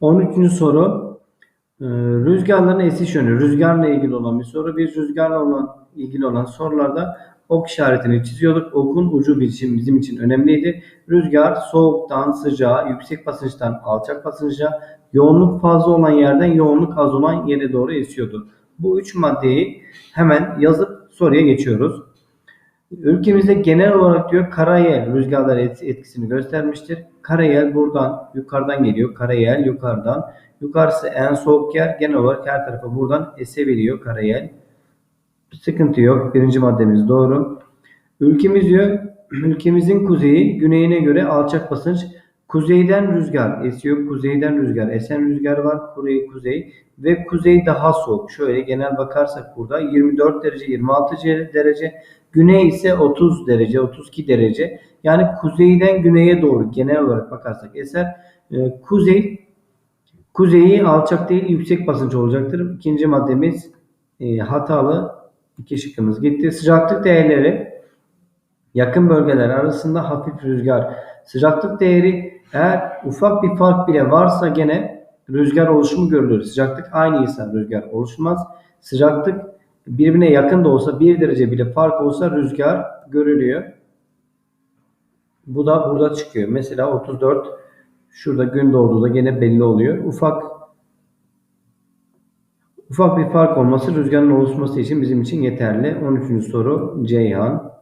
13. soru e, rüzgarların esiş yönü. Rüzgarla ilgili olan bir soru. Biz rüzgarla olan ilgili olan sorularda ok işaretini çiziyorduk. Okun ucu bizim, bizim için önemliydi. Rüzgar soğuktan sıcağa, yüksek basınçtan alçak basınca, yoğunluk fazla olan yerden yoğunluk az olan yere doğru esiyordu. Bu üç maddeyi hemen yazıp soruya geçiyoruz. Ülkemizde genel olarak diyor karayel rüzgarlar et- etkisini göstermiştir. Karayel buradan yukarıdan geliyor. Karayel yukarıdan. Yukarısı en soğuk yer. Genel olarak her tarafa buradan eseveriyor karayel. Sıkıntı yok. Birinci maddemiz doğru. Ülkemiz diyor ülkemizin kuzeyi güneyine göre alçak basınç. Kuzeyden rüzgar esiyor. Kuzeyden rüzgar. Esen rüzgar var. Kuzey, kuzey. Ve kuzey daha soğuk. Şöyle genel bakarsak burada 24 derece 26 derece. Güney ise 30 derece 32 derece. Yani kuzeyden güneye doğru genel olarak bakarsak eser. Ee, kuzey kuzeyi alçak değil yüksek basınç olacaktır. İkinci maddemiz e, hatalı. İki şıkkımız gitti. Sıcaklık değerleri yakın bölgeler arasında hafif rüzgar. Sıcaklık değeri eğer ufak bir fark bile varsa gene rüzgar oluşumu görülür. Sıcaklık aynıysa rüzgar oluşmaz. Sıcaklık birbirine yakın da olsa 1 derece bile fark olsa rüzgar görülüyor. Bu da burada çıkıyor. Mesela 34 şurada gün doğduğu da gene belli oluyor. Ufak ufak bir fark olması rüzgarın oluşması için bizim için yeterli. 13. soru Ceyhan.